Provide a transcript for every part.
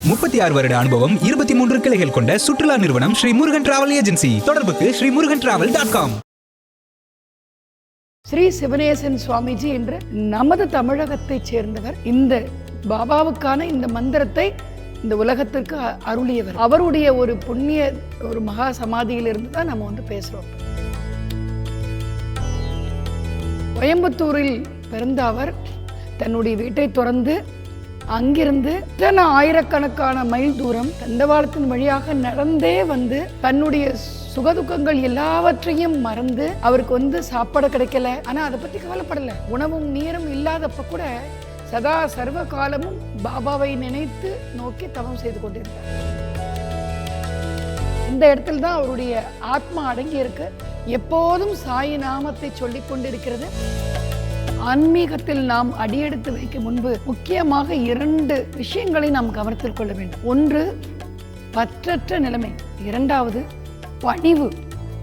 முப்பத்தி ஆறு வருட அனுபவம் இருபத்தி மூன்று கிளைகள் கொண்ட சுற்றுலா நிறுவனம் ஸ்ரீ முருகன் டிராவல் ஏஜென்சி. தொடர்புக்கு Sri Murugan travel dot com. Sri Sivanesan Swamiji என்ற நமது தமிழகத்தைச் சேர்ந்தவர் இந்த பாபாவுக்கான இந்த மந்திரத்தை இந்த உலகத்திற்கு அருளியவர். அவருடைய ஒரு புண்ணிய ஒரு மகா சமாதியிலிருந்து தான் நம்ம வந்து பேசுறோம். கோயம்புத்தூரில் பிறந்த அவர் தன்னுடைய வீட்டை திறந்து அங்கிருந்து இத்தனை ஆயிரக்கணக்கான மைல் தூரம் தண்டவாளத்தின் வழியாக நடந்தே வந்து தன்னுடைய சுகதுக்கங்கள் எல்லாவற்றையும் மறந்து அவருக்கு வந்து சாப்பாடு கிடைக்கல. ஆனா அதை பத்தி கவலைப்படல. உணவும் நீரும் இல்லாதப்ப கூட சதா சர்வ காலமும் பாபாவை நினைத்து நோக்கி தவம் செய்து கொண்டிருந்தார். இந்த இடத்துல தான் அவருடைய ஆத்மா அடங்கி இருக்கு எப்போதும் சாயி நாமத்தை சொல்லிக் கொண்டிருக்கிறது. ஆன்மீகத்தில் நாம் அடியெடுத்து வைக்கும் முன்பு முக்கியமாக இரண்டு விஷயங்களை நாம் கவனத்தில் கொள்ள வேண்டும். ஒன்று பற்றற்ற நிலைமை. இரண்டாவது பணிவு.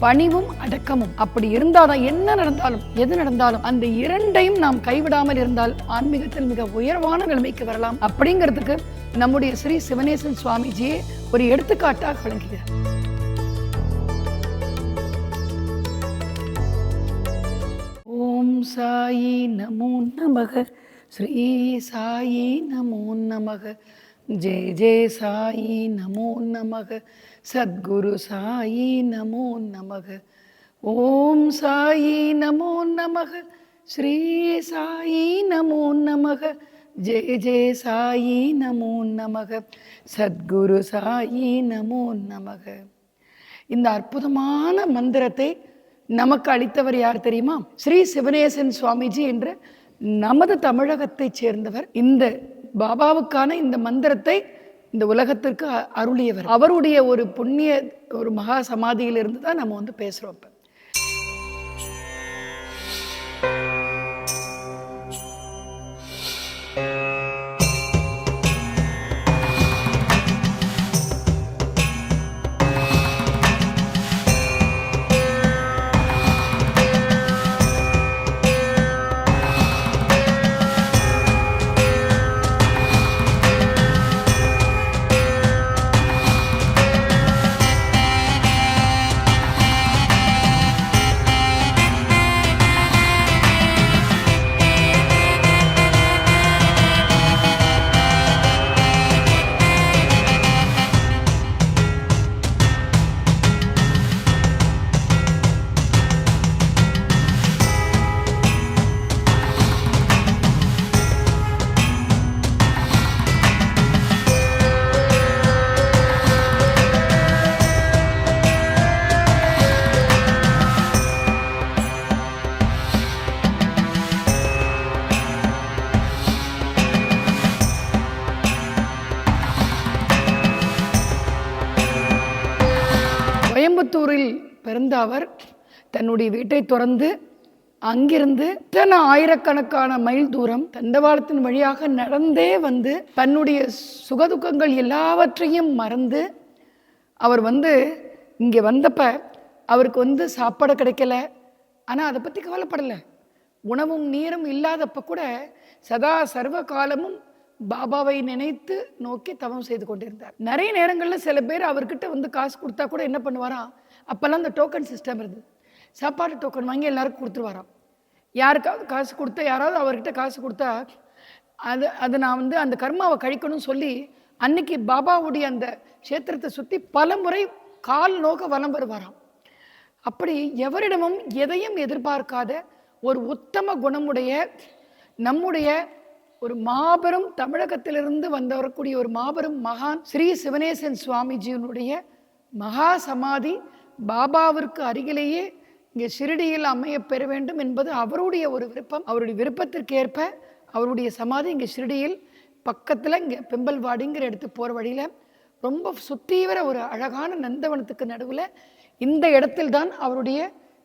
பணிவும் அடக்கமும். அப்படி இருந்தாதான் என்ன நடந்தாலும் எது நடந்தாலும் அந்த இரண்டையும் நாம் கைவிடாமல் இருந்தால் ஆன்மீகத்தில் மிக உயர்வான நிலைமைக்கு வரலாம். அப்படிங்கிறதுக்கு நம்முடைய ஸ்ரீ சிவனேசன் சுவாமிஜியே ஒரு எடுத்துக்காட்டாக விளங்குகிறார். ஓம் சாயி நமோ நமக. ஸ்ரீ சாயி நமோ நமக. ஜெய ஜெய சாயி நமோ நமக. சத்குரு சாயி நமோ நமக. ஓம் சாயி நமோ நமக. ஸ்ரீ சாயி நமோ நமக. ஜெய ஜெய சாயி நமோ நமக. சத்குரு சாயி நமோ நமக. இந்த அற்புதமான மந்திரத்தை நமக்கு அளித்தவர் யார் தெரியுமா? ஸ்ரீ சிவநேசன் சுவாமிஜி என்ற நமது தமிழகத்தைச் சேர்ந்தவர் இந்த பாபாவுக்கான இந்த மந்திரத்தை இந்த உலகத்திற்கு அருளியவர். அவருடைய ஒரு புண்ணிய ஒரு மகா சமாதியிலிருந்து தான் நம்ம வந்து பேசுகிறோம் இப்போ. இருந்த அவர் தன்னுடைய வீட்டை திறந்து அங்கிருந்து இத்தனை ஆயிரக்கணக்கான மைல் தூரம் தண்டவாளத்தின் வழியாக நடந்தே வந்து தன்னுடைய சுகதுக்கங்கள் எல்லாவற்றையும் மறந்து அவர் வந்து இங்கே வந்தப்ப அவருக்கு வந்து சாப்பாடு கிடைக்கல. ஆனால் அதை பற்றி கவலைப்படலை. உணவும் நீரும் இல்லாதப்ப கூட சதா சர்வ காலமும் பாபாவை நினைத்து நோக்கி தவம் செய்து கொண்டிருந்தார். நிறைய நேரங்களில் சில பேர் அவர்கிட்ட வந்து காசு கொடுத்தா கூட என்ன பண்ணுவாராம்? அப்போல்லாம் அந்த டோக்கன் சிஸ்டம் இருந்தது. சாப்பாடு டோக்கன் வாங்கி எல்லாருக்கும் கொடுத்துருவாராம். யாருக்காவது காசு கொடுத்தா யாராவது அவர்கிட்ட காசு கொடுத்தா அது அது நான் வந்து அந்த கர்மாவை கழிக்கணும்னு சொல்லி அன்னைக்கு பாபாவுடைய அந்த க்ஷேத்திரத்தை சுற்றி பல முறை கால் நோக்க வலம் வருவாராம். அப்படி எவரிடமும் எதையும் எதிர்பார்க்காத ஒரு உத்தம குணமுடைய நம்முடைய ஒரு மாபெரும் தமிழகத்திலிருந்து வந்த வரக்கூடிய ஒரு மாபெரும் மகான் ஸ்ரீ சிவனேசன் சுவாமிஜியினுடைய மகா சமாதி பாபாவிற்கு அருகிலேயே இங்கே ஷிரடியில் அமைய பெற வேண்டும் என்பது அவருடைய ஒரு விருப்பம். அவருடைய விருப்பத்திற்கேற்ப அவருடைய சமாதி இங்கே ஷிரடியில் பக்கத்தில் இங்கே பெம்பல்வாடிங்கிற இடத்துக்கு போகிற வழியில் ரொம்ப சுத்தீவிர ஒரு அழகான நந்தவனத்துக்கு நடுவில் இந்த இடத்தில் தான் அவருடைய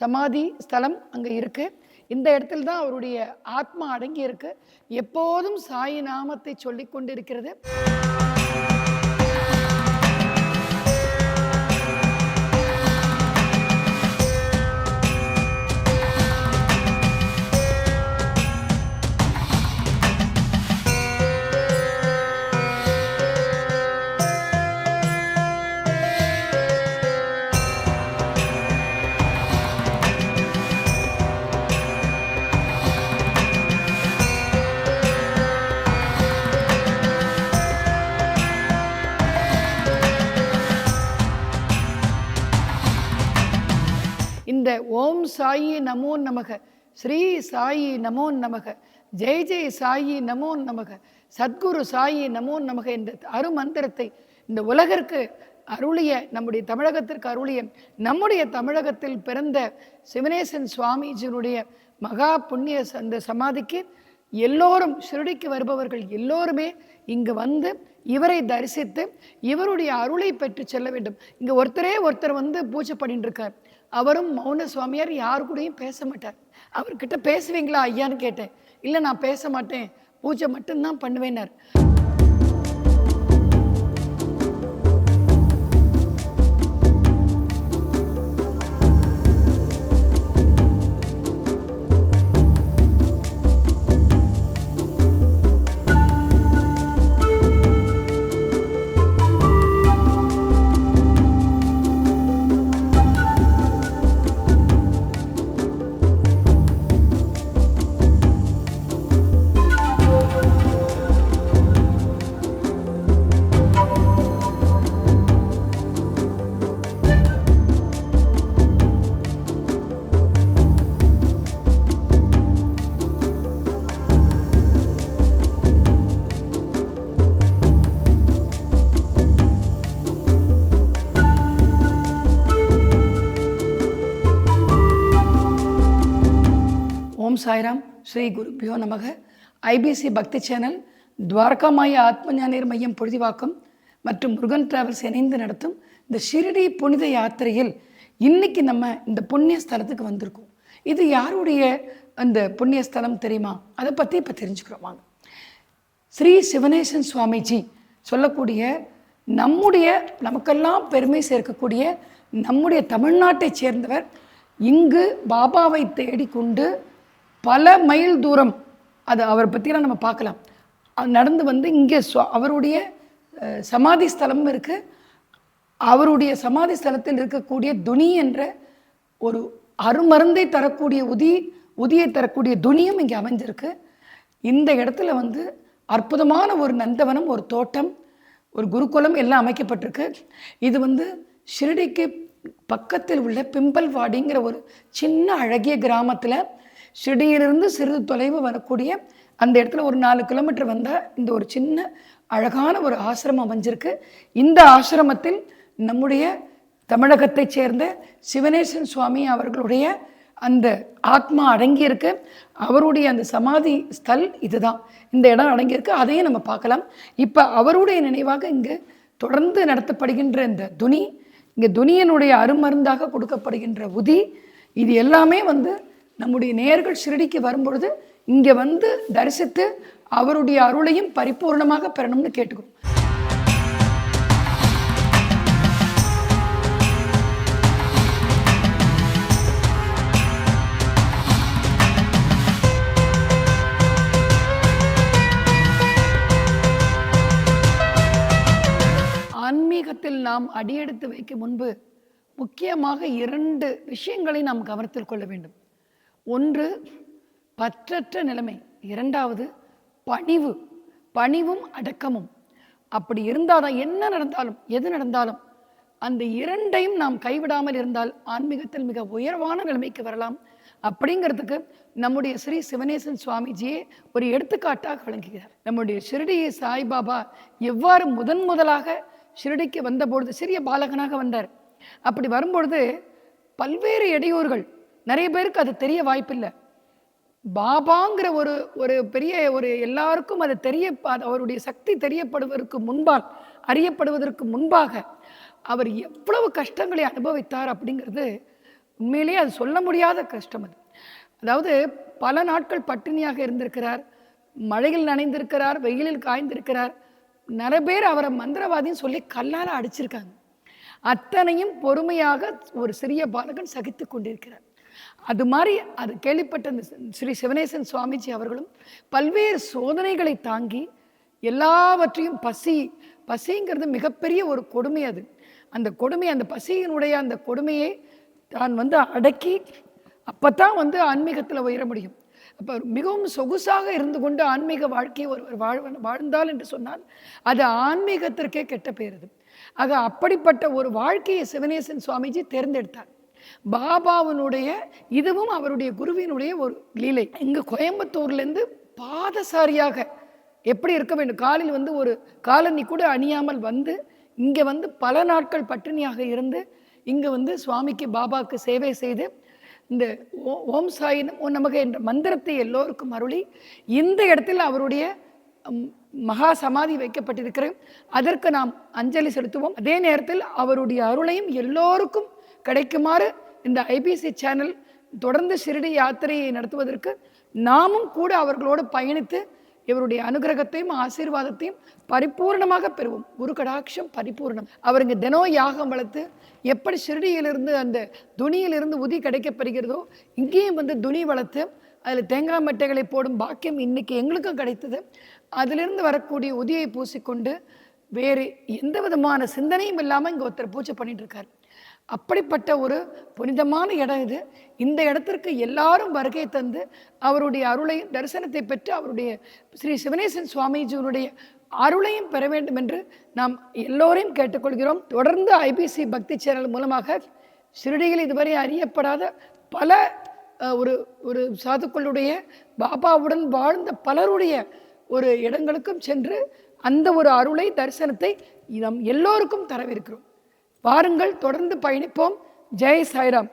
சமாதி ஸ்தலம் அங்கே இருக்குது இந்த இடத்தில் தான் அவருடைய ஆத்மா அடங்கி இருக்கு எப்போதும் சாயி நாமத்தை சொல்லிக் கொண்டிருக்கிறது. ஓம் சாயி நமோ நமக. ஸ்ரீ சாயி நமோ நமக. ஜெய் ஜெய் சாயி நமோ நமக. சத்குரு சாயி நமோ நமக என்ற அருமந்திரத்தை இந்த உலகிற்கு அருளிய நம்முடைய தமிழகத்திற்கு அருளிய நம்முடைய தமிழகத்தில் பிறந்த சிவனேசன் சுவாமிஜியினுடைய மகா புண்ணிய அந்த சமாதிக்கு எல்லோரும் ஷிரடிக்கு வருபவர்கள் எல்லோருமே இங்கு வந்து இவரை தரிசித்து இவருடைய அருளை பெற்று செல்ல வேண்டும். இங்கே ஒருத்தரே ஒருத்தர் வந்து பூஜை பண்ணிட்டு இருக்கார் அவரும் மௌன சுவாமியார் யாரு கூடயும் பேச மாட்டார். அவர்கிட்ட பேசுவீங்களா ஐயான்னு கேட்டேன். இல்லை நான் பேச மாட்டேன். பூஜை மட்டும்தான் பண்ணுவேன்னார். ஓம் சாய்ராம் ஸ்ரீ குருப்பியோ நமக. ஐபிசி பக்தி சேனல் துவாரகாமாய ஆத்மஞானியர் மையம் பொழுதிவாக்கம் மற்றும் முருகன் டிராவல்ஸ் இணைந்து நடத்தும் இந்த ஷிரடி புனித யாத்திரையில் இன்னைக்கு நம்ம இந்த புண்ணிய ஸ்தலத்துக்கு வந்திருக்கோம். இது யாருடைய அந்த புண்ணிய ஸ்தலம் தெரியுமா? அதை பற்றி இப்போ தெரிஞ்சுக்கிறோம் வாங்க. ஸ்ரீ சிவனேசன் சுவாமிஜி சொல்லக்கூடிய நம்முடைய நமக்கெல்லாம் பெருமை சேர்க்கக்கூடிய நம்முடைய தமிழ்நாட்டை சேர்ந்தவர் இங்கு பாபாவை தேடிக்கொண்டு பல மைல் தூரம் அது அவரை பற்றிலாம் நம்ம பார்க்கலாம். அது நடந்து வந்து இங்கே அவருடைய சமாதி ஸ்தலமும் இருக்குது அவருடைய சமாதி ஸ்தலத்தில் இருக்கக்கூடிய துணி என்ற ஒரு அருமருந்தை தரக்கூடிய உதி உதியை தரக்கூடிய துனியும் இங்கே அமைஞ்சிருக்கு. இந்த இடத்துல வந்து அற்புதமான ஒரு நந்தவனம் ஒரு தோட்டம் ஒரு குருகுலம் எல்லாம் அமைக்கப்பட்டிருக்கு. இது வந்து ஷிரடிக்கு பக்கத்தில் உள்ள பிம்பல்வாடிங்கிற ஒரு சின்ன அழகிய கிராமத்தில் ஷிடியிலிருந்து சிறிது தொலைவு வரக்கூடிய அந்த இடத்துல ஒரு நாலு கிலோமீட்டர் வந்தால் இந்த ஒரு சின்ன அழகான ஒரு ஆசிரமம் அமைஞ்சிருக்கு. இந்த ஆசிரமத்தில் நம்முடைய தமிழகத்தைச் சேர்ந்த சிவனேசன் சுவாமி அவர்களுடைய அந்த ஆத்மா அடங்கியிருக்கு. அவருடைய அந்த சமாதி ஸ்தல் இதுதான். இந்த இடம் அடங்கியிருக்கு. அதையும் நம்ம பார்க்கலாம். இப்போ அவருடைய நினைவாக இங்கு தொடர்ந்து நடத்தப்படுகின்ற இந்த துனி இங்கே துனியனுடைய அருமருந்தாக கொடுக்கப்படுகின்ற உதி இது எல்லாமே வந்து நம்முடைய நேர்கள் ஷிரடிக்கு வரும்பொழுது இங்கே வந்து தரிசித்து அவருடைய அருளையும் பரிபூர்ணமாக பெறணும்னு கேட்டுக்கிறோம். ஆன்மீகத்தில் நாம் அடியெடுத்து வைக்கும் முன்பு முக்கியமாக இரண்டு விஷயங்களை நாம் கவனத்தில் கொள்ள வேண்டும். ஒன்று பற்றற்ற நிலைமை. இரண்டாவது பணிவு. பணிவும் அடக்கமும். அப்படி இருந்தால் தான் என்ன நடந்தாலும் எது நடந்தாலும் அந்த இரண்டையும் நாம் கைவிடாமல் இருந்தால் ஆன்மீகத்தில் மிக உயர்வான நிலைமைக்கு வரலாம். அப்படிங்கிறதுக்கு நம்முடைய ஸ்ரீ சிவனேசன் சுவாமிஜியே ஒரு எடுத்துக்காட்டாக விளங்குகிறார். நம்முடைய ஷிரடியை சாய்பாபா எவ்வாறு முதன் முதலாக ஷிரடிக்கு வந்தபொழுது சிறிய பாலகனாக வந்தார். அப்படி வரும்பொழுது பல்வேறு இடையூறுகள் நிறைய பேருக்கு அது தெரிய வாய்ப்பில்லை. பாபாங்கிற ஒரு ஒரு பெரிய ஒரு எல்லாருக்கும் அது தெரிய அவருடைய சக்தி தெரியப்படுவதற்கு முன்பால் அறியப்படுவதற்கு முன்பாக அவர் எவ்வளவு கஷ்டங்களை அனுபவித்தார் அப்படிங்கிறது உண்மையிலேயே அது சொல்ல முடியாத கஷ்டம் அது. அதாவது பல நாட்கள் பட்டினியாக இருந்திருக்கிறார் மழையில் நனைந்திருக்கிறார் வெயிலில் காய்ந்திருக்கிறார். நிறைய பேர் அவரை மந்திரவாதின்னு சொல்லி கல்லால் அடிச்சிருக்காங்க. அத்தனையும் பொறுமையாக ஒரு சிறிய பாலகன் சகித்து கொண்டிருக்கிறார். அது மாதிரி அது கேள்விப்பட்ட அந்த ஸ்ரீ சிவனேசன் சுவாமிஜி அவர்களும் பல்வேறு சோதனைகளை தாங்கி எல்லாவற்றையும் பசி பசிங்கிறது மிகப்பெரிய ஒரு கொடுமை அது. அந்த கொடுமை அந்த பசியினுடைய அந்த கொடுமையை தான் வந்து அடக்கி அப்பதான் வந்து ஆன்மீகத்தில் உயர முடியும். அப்போ மிகவும் சொகுசாக இருந்து கொண்டு ஆன்மீக வாழ்க்கையை ஒருவர் வாழ் வாழ்ந்தால் என்று சொன்னால் அது ஆன்மீகத்திற்கே கெட்ட பெயருது அது. ஆக அப்படிப்பட்ட ஒரு வாழ்க்கையை சிவனேசன் சுவாமிஜி தேர்ந்தெடுத்தார். பாபாவினுடைய இதுவும் அவருடைய குருவினுடைய ஒரு லீலை. இங்கே கோயம்புத்தூர்லேருந்து பாதசாரியாக எப்படி இருக்க வேண்டும்? காலில் வந்து ஒரு காலனி கூட அணியாமல் வந்து இங்கே வந்து பல நாட்கள் பட்டினியாக இருந்து இங்கே வந்து சுவாமிக்கு பாபாவுக்கு சேவை செய்து இந்த ஓ- ஓம் சாய் நமோ நமக என்ற மந்திரத்தை எல்லோருக்கும் அருளி இந்த இடத்தில் அவருடைய மகா சமாதி வைக்கப்பட்டிருக்கிறேன் அதற்கு நாம் அஞ்சலி செலுத்துவோம். அதே நேரத்தில் அவருடைய அருளையும் எல்லோருக்கும் கிடைக்குமாறு இந்த ஐபிசி சேனல் தொடர்ந்து ஷிரடி யாத்திரையை நடத்துவதற்கு நாமும் கூட அவர்களோடு பயணித்து இவருடைய அனுகிரகத்தையும் ஆசீர்வாதத்தையும் பரிபூர்ணமாக பெறுவோம். குரு கடாட்சம் பரிபூர்ணம். அவர் இங்கே தினம் யாகம் வளர்த்து எப்படி ஷிரடியிலிருந்து அந்த துணியிலிருந்து உதி கிடைக்கப்பெறுகிறதோ இங்கேயும் வந்து துணி வளர்த்து அதில் தேங்காய் மட்டைகளை போடும் பாக்கியம் இன்னைக்கு எங்களுக்கும் கிடைத்தது. அதிலிருந்து வரக்கூடிய உதியை பூசிக்கொண்டு வேறு எந்த விதமான சிந்தனையும் இல்லாமல் இங்கே ஒருத்தர் பூஜை பண்ணிட்டு இருக்கார். அப்படிப்பட்ட ஒரு புனிதமான இடம் இது. இந்த இடத்திற்கு எல்லாரும் வருகை தந்து அவருடைய அருளையும் தரிசனத்தை பெற்று அவருடைய ஸ்ரீ சிவனேசன் சுவாமிஜியினுடைய அருளையும் பெற வேண்டும் என்று நாம் எல்லோரையும் கேட்டுக்கொள்கிறோம். தொடர்ந்து ஐபிசி பக்தி சேனல் மூலமாக ஷிரடியில் இதுவரை அறியப்படாத பல ஒரு ஒரு சாதுக்களுடைய பாபாவுடன் வாழ்ந்த பலருடைய ஒரு இடங்களுக்கும் சென்று அந்த ஒரு அருளை தரிசனத்தை நம் எல்லோருக்கும் தரவிருக்கிறோம். வாருங்கள் தொடர்ந்து பயணிப்போம். ஜெய் சாய்ராம்.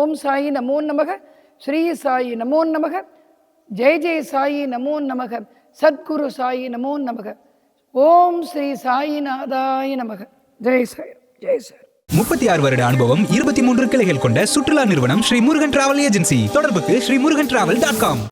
ஓம் சாயி நமோ நமக. ஸ்ரீ சாயி நமோ நமக. ஜெய் ஜெய் சாயி நமோ நமக. சத்குரு சாயி நமோ நமக. ஓம் ஸ்ரீ சாயிநாதாய நமக. ஜெய் சாய் ஜெய் சாய். முப்பத்தி ஆறு வருட அனுபவம் இருபத்தி மூன்று கிளைகள் கொண்ட சுற்றுலா நிறுவனம் ஸ்ரீ முருகன் டிராவல் ஏஜென்சி. தொடர்புக்கு Sri Murugan travel dot com.